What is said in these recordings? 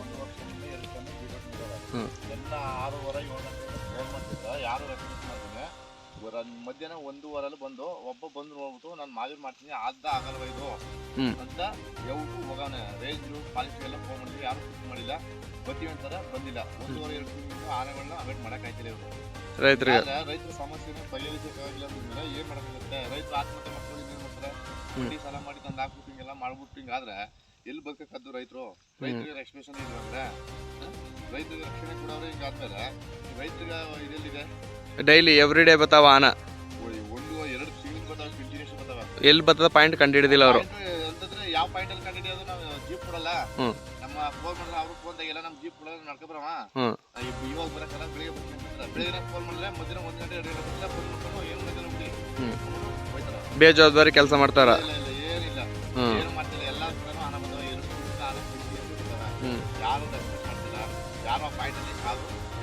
ಒಂದು ವರ್ಷದಿಂದ ಎರಡು ಸಲ ಜೀರೋಕ್ಕೆ ಬಿಡೋದು. ಏಳು ಫೋನ್ ಮಾಡ್ತಿದ್ದ ಯಾರು ರೆಸ್ಪಾನ್ಸ್ ಮಾಡಿದ್ರೆ ಮಧ್ಯಾಹ್ನ ಒಂದೂವರೆಲ್ಲಿ ಬಂದು ಒಬ್ಬ ಬಂದು ನೋಡ್ಬಿಟ್ಟು ನಾನು ಮಾಜಿ ಮಾಡ್ತೀನಿ ಆದ್ದ ಆಗಲ್ವಾ ಇದು? ಅಂತ ಯಾವಕ್ಕೂ ಹೋಗೋಣ. ರೇಂಜು ಪಾಲಿಸಿ ಎಲ್ಲ ಫೋನ್ ಮಾಡಿದ್ವಿ ಯಾರು ಫೋನ್ ಮಾಡಿಲ್ಲ. ಬರ್ತೀವಿ ಅಂತಾರೆ ಬಂದಿಲ್ಲ. ಒಂದೂವರೆ ಎರಡು ತಿಂಗಳು ಆನೆಗಳನ್ನ ಅವೇಟ್ ಮಾಡೋಕ್ಕಾಯ್ತಿಲ್ಲ ಇವರು. ರೈತರ ಆದ್ರೆ ರೈತರ ಸಮಸ್ಯೆನ ಬಗೆಹರಿಸಕ್ಕಾಗಿಲ್ಲ ಅಂತಂದ್ರೆ ಏನ್ ಮಾಡಕ್ಕಾಗುತ್ತೆ? ರೈತರು ಆತ್ಮಹತ್ಯೆ ಮಾಡ್ಕೊಂಡು ಏನ್ ಮಾಡ್ತಾರೆ. ಬಡ್ಡಿ ಸಾಲ ಮಾಡಿ ತಂದು ಹಾಕ್ಬಿಟ್ಟು ಹಿಂಗೆಲ್ಲ ಮಾಡ್ಬಿಟ್ಟು ಹಿಂಗಾದ್ರೆ ಎಲ್ಲಿ ಬದುಕಕ್ಕದ್ದು ರೈತರು? ರೈತರಿಗೆ ರಕ್ಷಣೆ ಹ? ರೈತರಿಗೆ ರಕ್ಷಣೆ ಕೊಡೋರು ಹಿಂಗಾದ್ಮೇಲೆ ರೈತರಿಗೆ ಇದೆಲ್ಲಿದೆ ಡೈಲಿ ಎವ್ರಿ ಡೇ ಬರ್ತಾವ ಆನ. ಒಂದು ಎರಡು ತಿಂಗಳು ಬರ್ತಾವೆ ಎಲ್ಲಿ ಬರ್ತದ ಪಾಯಿಂಟ್ ಕಂಡು ಹಿಡಿದಿಲ್ಲ ಅವರು ಅಂತಂದ್ರೆ ಯಾವ ಪಾಯಿಂಟ್ ಅಲ್ಲಿ ಕಂಡಿಡಿಯೋದು ನಾವು ಜೀಪ್ ಕೊಡಲ್ಲ. ನಮ್ಮ ಫೋನ್ ಮಾಡಿದ್ರೆ ಅವ್ರು ಫೋನ್ ತೆಗಿಲ್ಲ ನಮ್ಮ ಜೀಪ್ ಕೊಡೋದು ನಡ್ಕೊಬ್ರವ. ಇವಾಗ ಬರಕ್ಕಲ್ಲ ಬೆಳಿಗ್ಗೆ ಬರ್ತೀನಿ ಬೆಳಿಗ್ಗೆ ಫೋನ್ ಮಾಡಿದ್ರೆ ಮಧ್ಯಾಹ್ನ ಒಂದು ಗಂಟೆ ಎರಡು ಗಂಟೆ ಫೋನ್ ಮಾಡ್ಕೊಂಡು ಏನು ಬೇಜವಾಬ್ದಾರಿ ಕೆಲಸ ಮಾಡ್ತಾರ. ಏನಿಲ್ಲ. ಯಾರು ರೆಸ್ಪೆಕ್ಟ್ ಮಾಡ್ತಿಲ್ಲ ಯಾರು ಫೈನಲಿ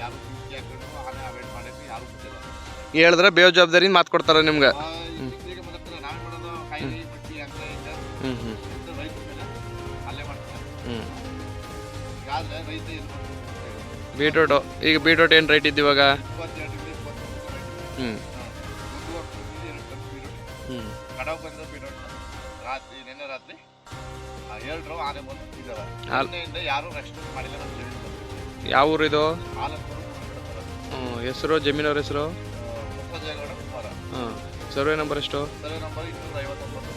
ಯಾರು ಕಿಟಕಿ ಹಾಕೊಂಡು ಮಾಡಕ್ಕೆ ಯಾರು ಬಿಟ್ಟಿಲ್ಲ ಹೇಳಿದ್ರೆ ಬೇಜವಾಬ್ದಾರಿ ಮಾತು ಕೊಡ್ತಾರ ನಿಮ್ಗೆ. ಆ, ಈ ಮಾತಾಡ್ತಾರೆ ನಾವೇ ಮಾಡೋದು ಕಾಯಿಲೆ ಬಟ್ಟಿ ಹಂಗ ಹಿಂಗ ಹ್ಮ್ ಹ್ಮ್. ಅಂತ ರೈತರ ಮೇಲೆ ಅಲ್ಲೇ ಮಾಡ್ತಾರೆ. ಹ್ಮ್. ಆದ್ರೆ ರೈತ ಏನು ಮಾಡ್ತಾರೆ ಬೀಟ್ರೂಟು ಈಗ ಬೀಟ್ರೂಟ್ ಏನು ರೈಟ್ ಇದ್ದೀವಾಗ ಇವಾಗ? ಹ್ಞೂ ಇಪ್ಪತ್ತೊಂದು ಎರಡು ಕಡವ ಬಂದ ಬೀರುಟ್ ರಾತ್ರಿ ನಿನ್ನೆ ರಾತ್ರಿ? ಎರಡರು ಆನೆ ಬಂದು ಇದ್ದಾವೆ ಹಾಲ್- ನಿನ್ನೆಯಿಂದ ಯಾರು ರಕ್ಷಣೆ ಮಾಡಿಲ್ಲ ನಮ್ಮ ಜಮೀನು ಬಂದು ಯಾವ ಊರು ಇದು ಹಾಲಕ್ಕೂರು ಬಿಡ್ತಾರೆ ಹ್ಮ್ ಹೆಸರು ಜಮೀನವ್ರ ಹೆಸರು? ಮುಪ್ಪಜೇಗೌಡ ಕುಮಾರ. ಹಾಂ ಸರ್ವೆ ನಂಬರ್ ಎಷ್ಟು? ಸರ್ವೆ ನಂಬರ್ ಇನ್ನೂರ ಐವತ್ತೊಂಬತ್ತು